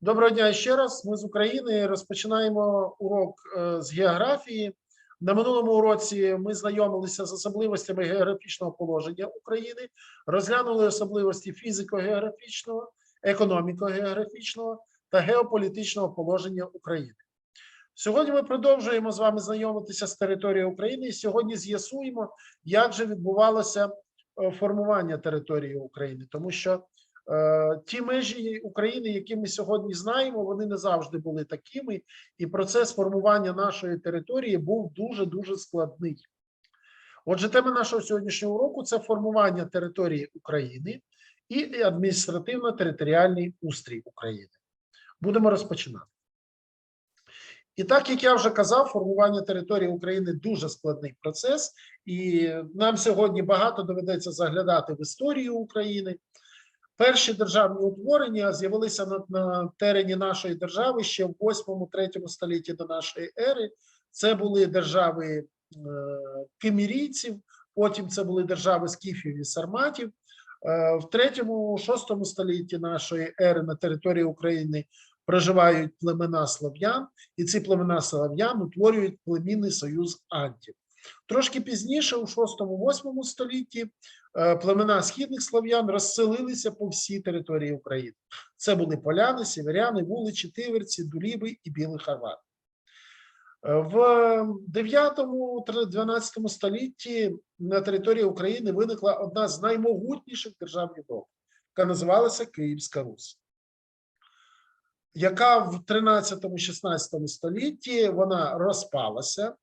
Доброго дня ще раз. Ми з України розпочинаємо урок е, з географії. На минулому уроці ми знайомилися з особливостями географічного положення України, розглянули особливості фізико-географічного, економіко-географічного та геополітичного положення України. Сьогодні ми продовжуємо з вами знайомитися з територією України і сьогодні з'ясуємо, як же відбувалося е, формування території України, тому що ті межі України, які ми сьогодні знаємо, вони не завжди були такими, і процес формування нашої території був дуже дуже складний. Отже, тема нашого сьогоднішнього уроку це формування території України і адміністративно-територіальний устрій України. Будемо розпочинати. І так як я вже казав, формування території України дуже складний процес, і нам сьогодні багато доведеться заглядати в історію України. Перші державні утворення з'явилися на, на терені нашої держави ще в 8-3 столітті до нашої ери. Це були держави е, кемірійців, потім це були держави скіфів і сарматів. Е, в 3-6 столітті нашої ери на території України проживають племена слав'ян, і ці племена слав'ян утворюють племінний союз антів. Трошки пізніше, у 6-8 столітті, е, племена східних слав'ян розселилися по всій території України. Це були поляни, сіверяни, вуличі, тиверці, дуліби і білий харват. Е, В 9-12 столітті на території України виникла одна з наймогутніших держав Європи, яка називалася Київська Русь, яка в 13-16 столітті вона розпалася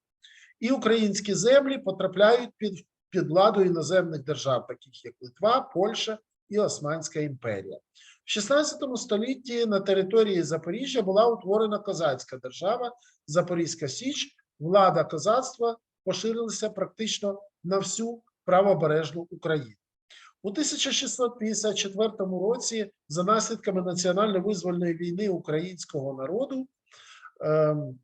і українські землі потрапляють під, під владу іноземних держав, таких як Литва, Польща і Османська імперія. В 16 столітті на території Запоріжжя була утворена козацька держава Запорізька Січ. Влада козацтва поширилася практично на всю правобережну Україну. У 1654 році, за наслідками національно-визвольної війни українського народу, ем,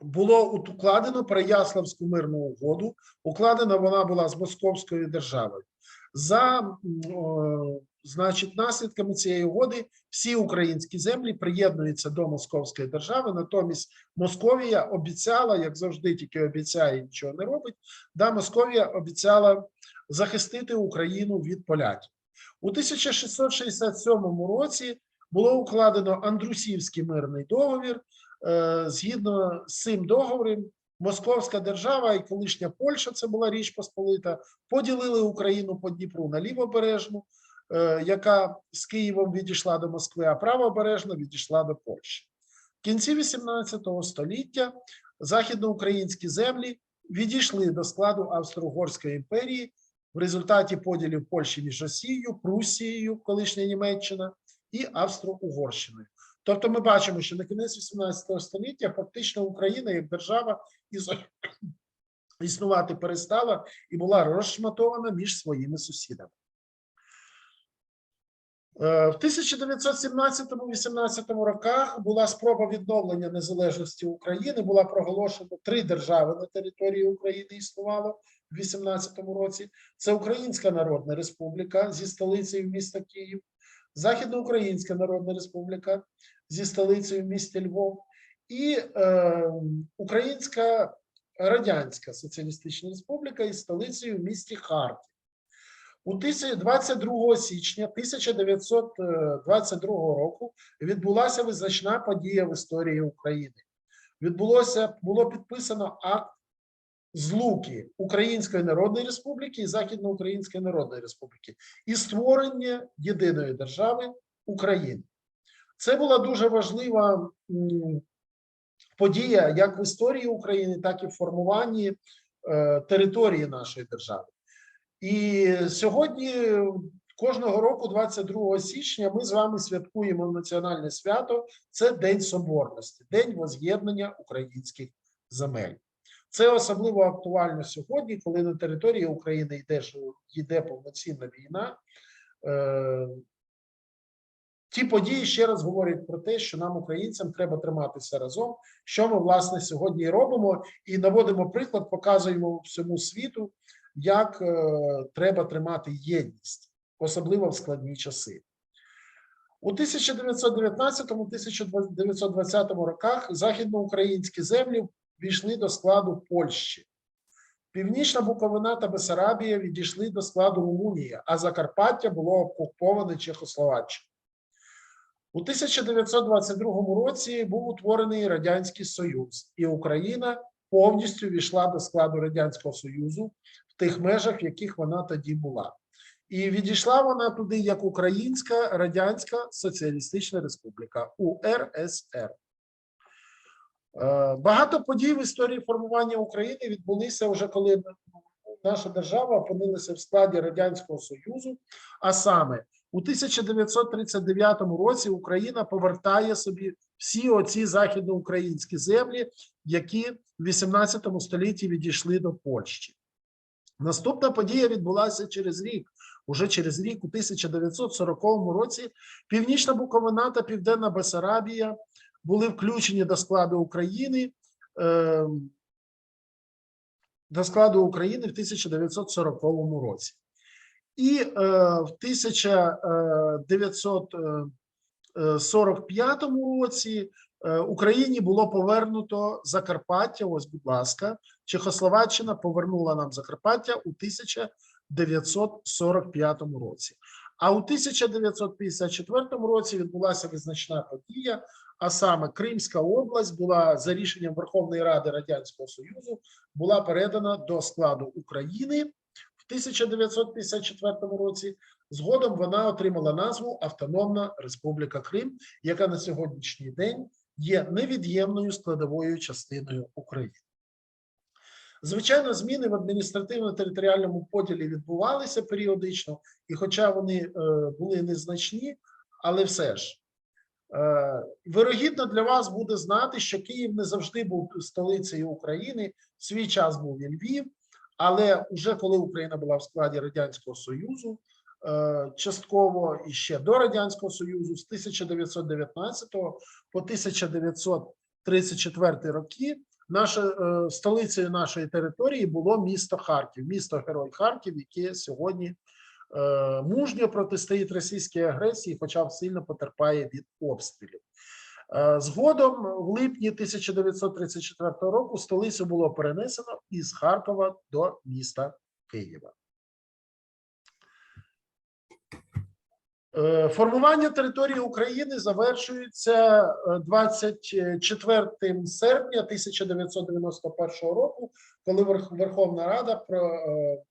було укладено Переяславську мирну угоду. Укладена вона була з Московською державою. За значить, наслідками цієї угоди всі українські землі приєднуються до Московської держави. Натомість Московія обіцяла, як завжди, тільки обіцяє, нічого не робить. Да, Московія обіцяла захистити Україну від поляків. У 1667 році було укладено Андрусівський мирний договір. Е, Згідно з цим договором, Московська держава і колишня Польща, це була Річ Посполита, поділили Україну по Дніпру на лівобережну, е, яка з Києвом відійшла до Москви, а правобережна відійшла до Польщі. В кінці 18 століття західноукраїнські землі відійшли до складу Австро-Угорської імперії в результаті поділів Польщі між Росією, Прусією, колишня Німеччина і Австро-Угорщиною. Тобто, ми бачимо, що на кінець 18 століття фактично Україна як держава існувати перестала і була розшматована між своїми сусідами. Е, В 1917-18 роках була спроба відновлення незалежності України. Була проголошена три держави на території України існувало в 18 році. Це Українська Народна Республіка зі столицею міста Київ, Західноукраїнська Народна Республіка зі столицею в місті Львов і е, Українська Радянська Соціалістична Республіка із столицею в місті Харків. У 22 січня 1922 року відбулася визначна подія в історії України. Відбулося було підписано акт злуки Української Народної Республіки і Західноукраїнської Народної Республіки і створення єдиної держави України. Це була дуже важлива подія як в історії України, так і в формуванні е, території нашої держави. І сьогодні, кожного року, 22 січня, ми з вами святкуємо національне свято. Це День Соборності, День воз'єднання українських земель. Це особливо актуально сьогодні, коли на території України йде, йде повноцінна війна. Е, Ті події ще раз говорять про те, що нам, українцям, треба триматися разом. Що ми власне сьогодні робимо, і наводимо приклад, показуємо всьому світу, як е, треба тримати єдність, особливо в складні часи. У 1919-1920 роках західноукраїнські землі війшли до складу Польщі. Північна Буковина та Бесарабія відійшли до складу Румунії, а Закарпаття було окуповане Чехословаччиною. У 1922 році був утворений Радянський Союз, і Україна повністю війшла до складу Радянського Союзу в тих межах, в яких вона тоді була. І відійшла вона туди як Українська Радянська Соціалістична Республіка УРСР. Е, Багато подій в історії формування України відбулися вже коли наша держава опинилася в складі Радянського Союзу. А саме у 1939 році Україна повертає собі всі оці західноукраїнські землі, які в 18 столітті відійшли до Польщі. Наступна подія відбулася через рік. Уже через рік, у 1940 році, Північна Буковина та Південна Бесарабія були включені до складу України е, до складу України в 1940 році. І е, в 1945 році е, Україні було повернуто Закарпаття. Ось, будь ласка, Чехословаччина повернула нам Закарпаття у 1945 році. А у 1954 році відбулася визначна подія, а саме Кримська область була за рішенням Верховної Ради Радянського Союзу була передана до складу України в 1954 році. Згодом вона отримала назву Автономна Республіка Крим, яка на сьогоднішній день є невід'ємною складовою частиною України. Звичайно, зміни в адміністративно-територіальному поділі відбувалися періодично, і хоча вони е, були незначні, але все ж вирогідно для вас буде знати, що Київ не завжди був столицею України. В свій час був і Львів, але вже коли Україна була в складі Радянського Союзу, е, частково і ще до Радянського Союзу, з 1919 по 1934 роки. Наша е, столицею нашої території було місто Харків, місто Герой Харків, яке сьогодні е, мужньо протистоїть російській агресії, хоча сильно потерпає від обстрілів. Е, Згодом, в липні 1934 року, столицю було перенесено із Харкова до міста Києва. Е, Формування території України завершується е, 24 серпня 1991 року, коли Верх- Верховна Рада е,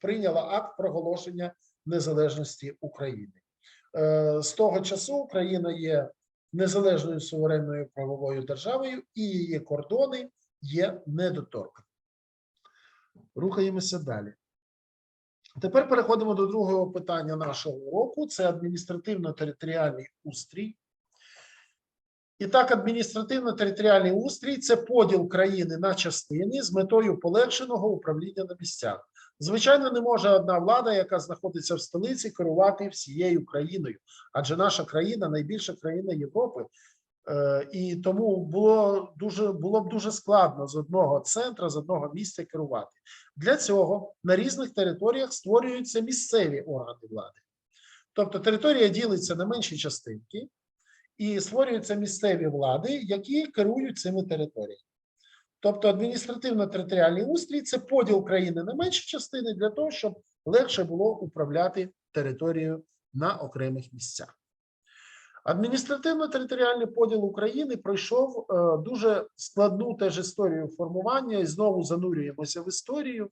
прийняла акт проголошення незалежності України. Е, З того часу Україна є незалежною суверенною правовою державою, і її кордони є недоторканими. Рухаємося далі. Тепер переходимо до другого питання нашого уроку: це адміністративно-територіальний устрій. І так, адміністративно-територіальний устрій це поділ країни на частини з метою полегшеного управління на місцях. Звичайно, не може одна влада, яка знаходиться в столиці, керувати всією країною, адже наша країна найбільша країна Європи. Е, І тому було дуже було б дуже складно з одного центра, з одного місця керувати. Для цього на різних територіях створюються місцеві органи влади. Тобто територія ділиться на менші частинки, і створюються місцеві влади, які керують цими територіями. Тобто адміністративно-територіальний устрій це поділ країни на менші частини для того, щоб легше було управляти територією на окремих місцях. Адміністративно-територіальний поділ України пройшов е, дуже складну теж історію формування, і знову занурюємося в історію.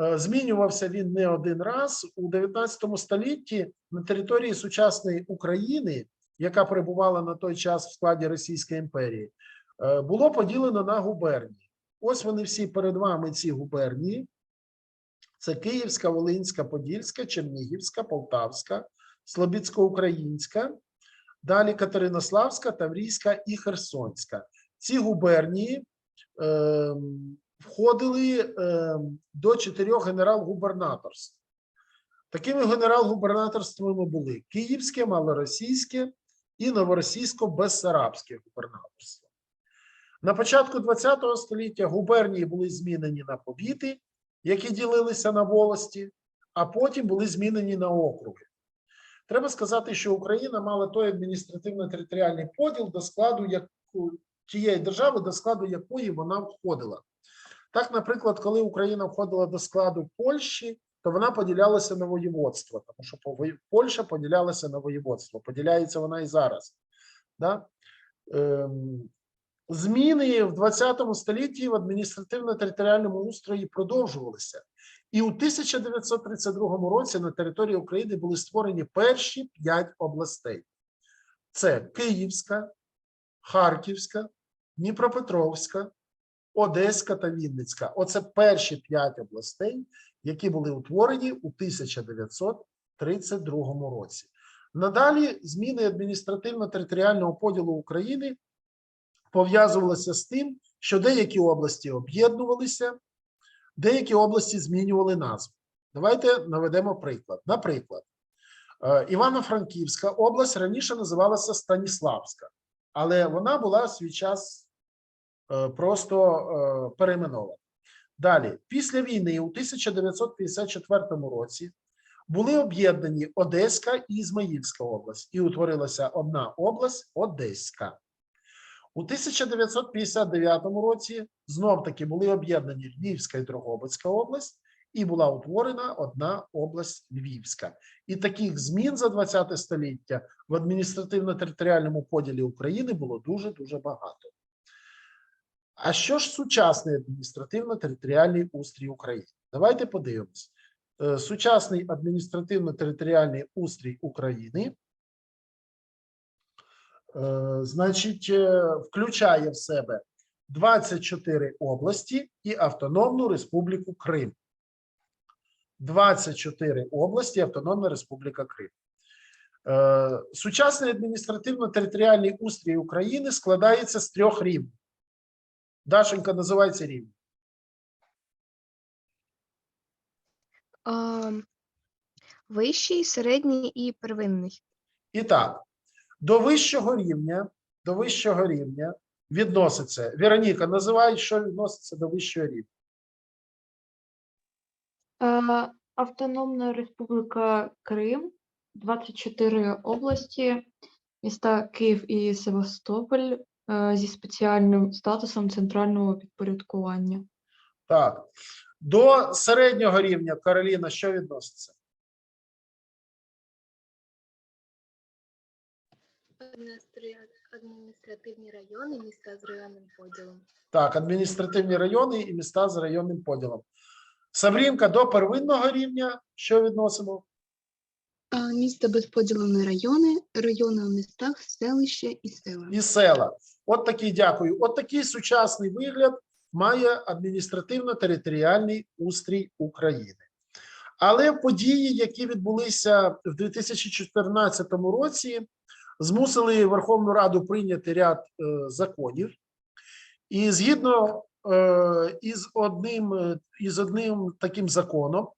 Е, Змінювався він не один раз у 19 столітті на території сучасної України, яка перебувала на той час в складі Російської імперії, було поділено на губернії. Ось вони всі перед вами, ці губернії. Це Київська, Волинська, Подільська, Чернігівська, Полтавська, Слобідсько-Українська, далі Катеринославська, Таврійська і Херсонська. Ці губернії е, входили е, до чотирьох генерал-губернаторств. Такими генерал-губернаторствами були Київське, Малоросійське і Новоросійсько-Бессарабське губернаторство. На початку ХХ століття губернії були змінені на повіти, які ділилися на волості, а потім були змінені на округи. Треба сказати, що Україна мала той адміністративно-територіальний поділ, до складу яку, тієї держави, до складу якої вона входила. Так, наприклад, коли Україна входила до складу Польщі, то вона поділялася на воєводство, тому що Польща поділялася на воєводство. Поділяється вона і зараз. Да? Ем, Зміни в 20 столітті в адміністративно-територіальному устрої продовжувалися. І у 1932 році на території України були створені перші п'ять областей: це Київська, Харківська, Дніпропетровська, Одеська та Вінницька. Оце перші п'ять областей, які були утворені у 1932 році. Надалі зміни адміністративно-територіального поділу України пов'язувалися з тим, що деякі області об'єднувалися, деякі області змінювали назву. Давайте наведемо приклад. Наприклад, е, Івано-Франківська область раніше називалася Станіславська, але вона була свій час е, просто е, перейменована. Далі, після війни у 1954 році були об'єднані Одеська і Ізмаїльська область, і утворилася одна область Одеська. У 1959 році знов таки були об'єднані Львівська і Дрогобицька область, і була утворена одна область Львівська. І таких змін за 20 століття в адміністративно-територіальному поділі України було дуже дуже багато. А що ж сучасний адміністративно-територіальний устрій України? Давайте подивимось. Е, Сучасний адміністративно-територіальний устрій України значить, е, включає в себе 24 області і Автономну Республіку Крим. 24 області Автономна Республіка Крим. Е, Сучасний адміністративно-територіальний устрій України складається з трьох рівнів. Дашенька називається рівень. Вищий, середній і первинний. І так, до вищого рівня, до вищого рівня відноситься. Вероніка, називай, що відноситься до вищого рівня. Е, Автономна Республіка Крим, 24 області, міста Київ і Севастополь е, зі спеціальним статусом центрального підпорядкування. Так. До середнього рівня Кароліна, що відноситься? Адміністративні райони, міста з районним поділом. Так, адміністративні райони і міста з районним поділом. Саврінка до первинного рівня, що відносимо? Міста без поділу на райони, райони у містах, селища і села. І села. От такий дякую. От такий сучасний вигляд має адміністративно-територіальний устрій України. Але події, які відбулися в 2014 році, змусили Верховну Раду прийняти ряд е, законів. І згідно е, із одним, е, із одним таким законом,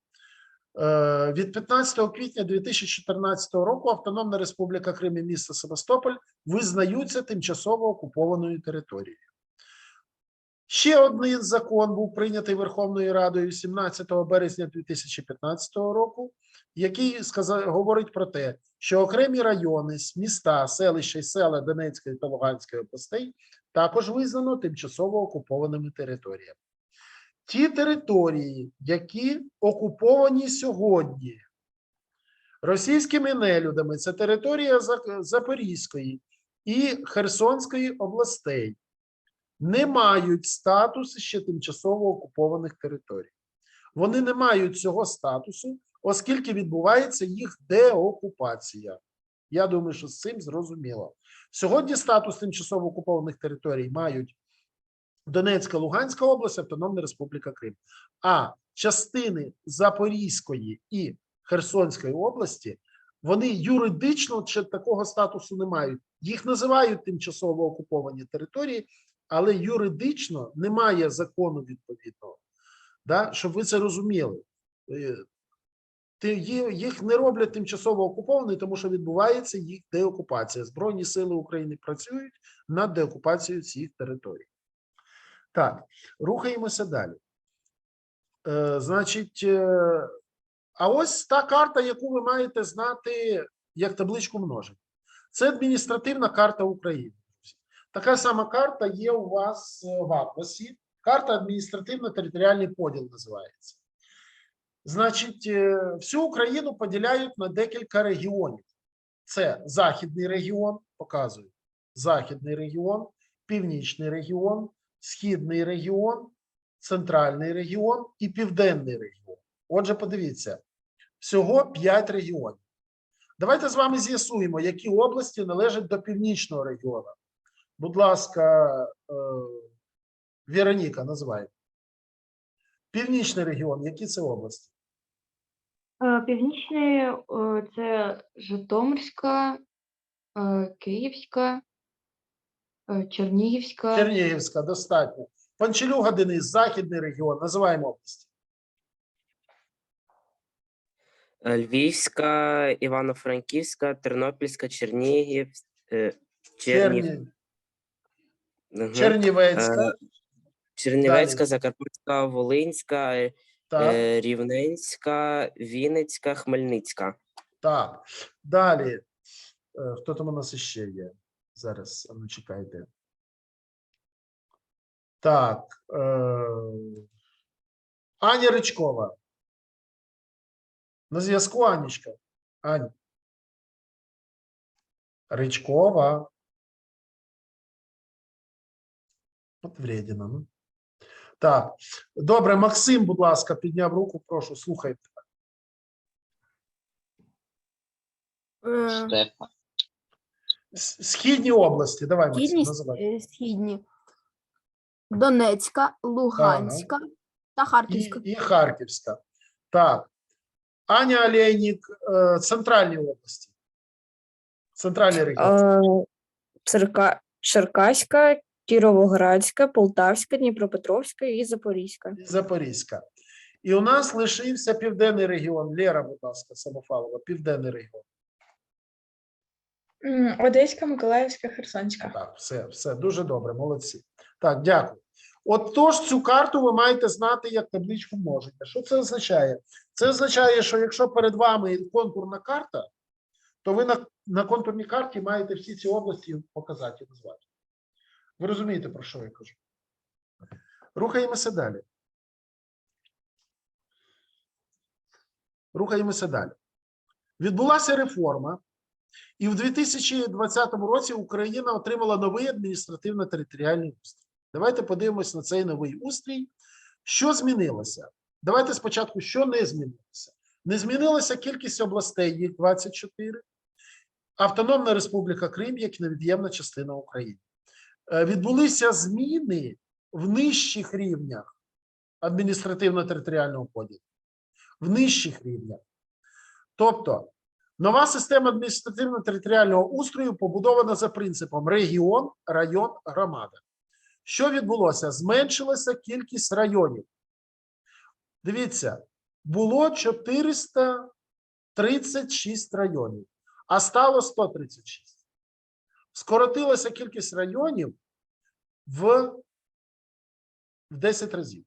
від 15 квітня 2014 року Автономна Республіка Крим і місто Севастополь визнаються тимчасово окупованою територією. Ще один закон був прийнятий Верховною Радою 17 березня 2015 року, який сказа- говорить про те, що окремі райони, міста, селища і села Донецької та Луганської областей також визнано тимчасово окупованими територіями. Ті території, які окуповані сьогодні російськими нелюдами, це територія Запорізької і Херсонської областей, не мають статусу ще тимчасово окупованих територій. Вони не мають цього статусу, оскільки відбувається їх деокупація. Я думаю, що з цим зрозуміло. Сьогодні статус тимчасово окупованих територій мають Донецька, Луганська область, Автономна Республіка Крим. А частини Запорізької і Херсонської області вони юридично ще такого статусу не мають. Їх називають тимчасово окуповані території, але юридично немає закону відповідного. Да? Щоб ви це розуміли. Їх не роблять тимчасово окуповані, тому що відбувається їх деокупація. Збройні сили України працюють над деокупацією цих територій. Так, рухаємося далі. Е, значить, е, а ось та карта, яку ви маєте знати як табличку множення. Це адміністративна карта України. Така сама карта є у вас е, в атласі. Карта адміністративно-територіальний поділ називається. Значить, е, всю Україну поділяють на декілька регіонів. Це Західний регіон, показую. Західний регіон, Північний регіон, Східний регіон, Центральний регіон і Південний регіон. Отже, подивіться, всього 5 регіонів. Давайте з вами з'ясуємо, які області належать до Північного регіону. Будь ласка, е, Вероніка, називай. Північний регіон, які це області? Е, Північний е, це Житомирська, е, Київська, е, Чернігівська. Чернігівська, достатньо. Панчелюга Денис, Західний регіон, називаємо області. Е, Львівська, Івано-Франківська, Тернопільська, Чернігів, е, Чернів, Черні... Мгм. Чернівецька. Е, Чернівецька, далі. Закарпатська, Волинська, е, Так, е, Рівненська, Вінницька, Хмельницька. так. Далі. Е, Хто там у нас іще є? Зараз, а ну чекайте. Так. Е... Аня Ричкова. На зв'язку Анічка. Ань. Ричкова. От вредіна, ну. Так. Добре, Максим, будь ласка, підняв руку, прошу, слухайте. Штефа. С- Східні області, давай, Максим, Східні, називай. е, східні. Донецька, Луганська та І, Харківська. і Харківська. Так. Аня Олейник, е, центральні області. Центральний регіон. Е, Черка... Черкаська, Кіровоградська, Полтавська, Дніпропетровська і Запорізька. Запорізька. І у нас лишився південний регіон. Лера, будь ласка, Самофалова, південний регіон. Одеська, Миколаївська, Херсонська. Так, все, все, дуже добре, молодці. Так, дякую. От тож цю карту ви маєте знати як табличку множення. Що це означає? Це означає, що якщо перед вами контурна карта, то ви на, на контурній карті маєте всі ці області показати і назвати. Ви розумієте, про що я кажу? Рухаємося далі. Рухаємося далі. Відбулася реформа, і в 2020 році Україна отримала новий адміністративно-територіальний устрій. Давайте подивимось на цей новий устрій. Що змінилося? Давайте спочатку, що не змінилося. Не змінилася кількість областей, їх 24. Автономна Республіка Крим як невід'ємна частина України. Е, Відбулися зміни в нижчих рівнях адміністративно-територіального поділу. В нижчих рівнях. Тобто, Нова система адміністративно-територіального устрою побудована за принципом регіон, район, громада. Що відбулося? Зменшилася кількість районів. Дивіться, було 436 районів, а стало 136. Скоротилася кількість районів в, в 10 разів.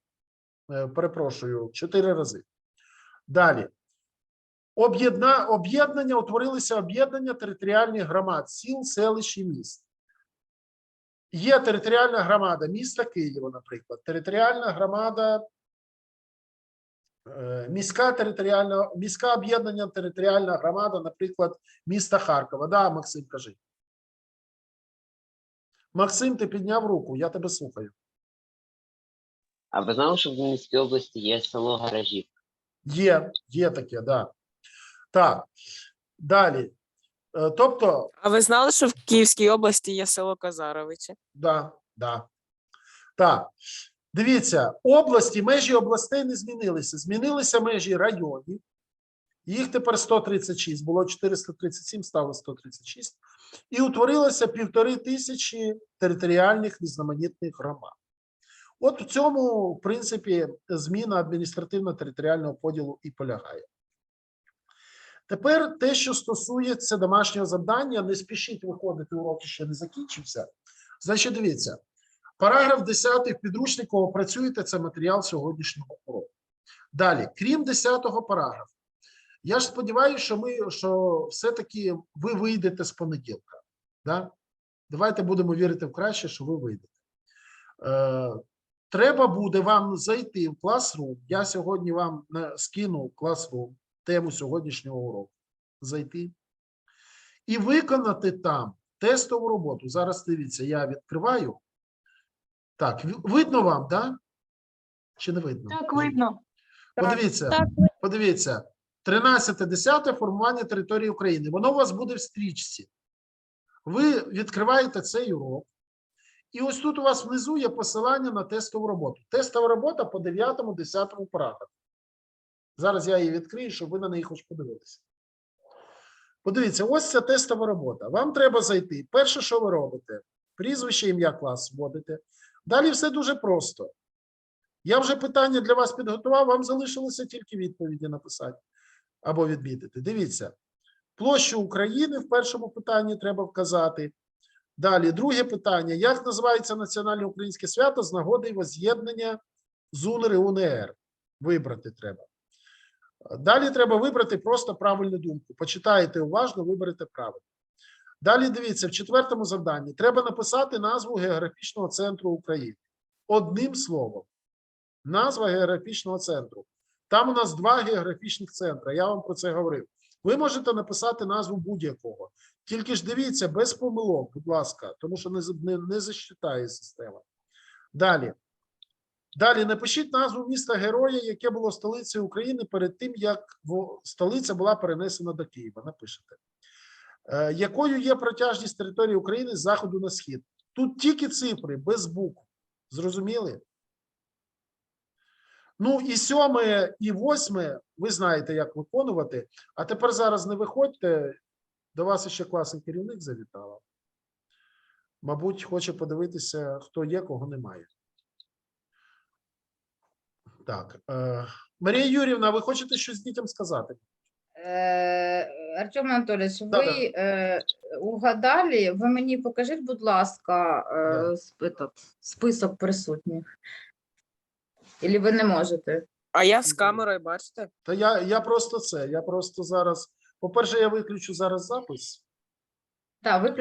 Е, Перепрошую, 4 рази. Далі. Об'єдна... Об'єднання утворилися об'єднання територіальних громад, сіл, селищ і міст. Є територіальна громада міста Києва, наприклад, територіальна громада, е, міська територіальна, міська об'єднання територіальна громада, наприклад, міста Харкова. Да, Максим, кажи. Максим, ти підняв руку, я тебе слухаю. А ви знали, що в Вінницькій області є село Гаражів? Є, є таке, да. Так. Далі. Е, Тобто, А ви знали, що в Київській області є село Казаровичі? Да, да. Так. Дивіться, області, межі областей не змінилися. Змінилися межі районів. Їх тепер 136, було 437, стало 136. І утворилося півтори тисячі територіальних різноманітних громад. От в цьому, в принципі, зміна адміністративно-територіального поділу і полягає. Тепер те, що стосується домашнього завдання, не спішіть виходити, урок ще не закінчився. Значить, дивіться, параграф 10 в підручнику опрацюєте це матеріал сьогоднішнього уроку. Далі, крім 10 параграфу, Я ж сподіваюся, що ми що все-таки ви вийдете з понеділка. Да? Давайте будемо вірити в краще, що ви вийдете. Е, треба буде вам зайти в Classroom. Я сьогодні вам скину Classroom, тему сьогоднішнього уроку. Зайти і виконати там тестову роботу. Зараз дивіться, я відкриваю. Так, видно вам, так? Да? Чи не видно? Так, видно. Подивіться, Так, подивіться. 13-10 формування території України. Воно у вас буде в стрічці. Ви відкриваєте цей урок. І ось тут у вас внизу є посилання на тестову роботу. Тестова робота по 9-10 параграфу. Зараз я її відкрию, щоб ви на неї хоч подивилися. Подивіться, ось ця тестова робота. Вам треба зайти. Перше, що ви робите, прізвище, ім'я, клас вводите. Далі все дуже просто. Я вже питання для вас підготував, вам залишилося тільки відповіді написати або відмітити. Дивіться, площу України в першому питанні треба вказати. Далі, друге питання: як називається національне українське свято з нагоди воз'єднання ЗУНР і УНР? Вибрати треба. Далі треба вибрати просто правильну думку. Почитаєте уважно, виберете правильно. Далі дивіться, в четвертому завданні треба написати назву географічного центру України. Одним словом. Назва географічного центру. Там у нас два географічних центри. Я вам про це говорив. Ви можете написати назву будь-якого. Тільки ж дивіться, без помилок, будь ласка, тому що не, не, не засчитає система. Далі. Далі напишіть назву міста героя, яке було столицею України перед тим, як столиця була перенесена до Києва. Напишете. Е, якою є протяжність території України з заходу на схід? Тут тільки цифри, без букв. Зрозуміли? Ну і сьоме, і восьме, ви знаєте, як виконувати. А тепер зараз не виходьте. До вас ще класний керівник завітала. Мабуть, хоче подивитися, хто є, кого немає. Так. Е, Марія Юрівна, ви хочете щось дітям сказати? Е, Артем Анатолійович, ви е, угадали, ви мені покажіть, будь ласка, Да. е, список присутніх. Ілі ви не можете? А я з камерою, бачите? Та я, я просто це. Я просто зараз. По-перше, я виключу зараз запис. Так, ви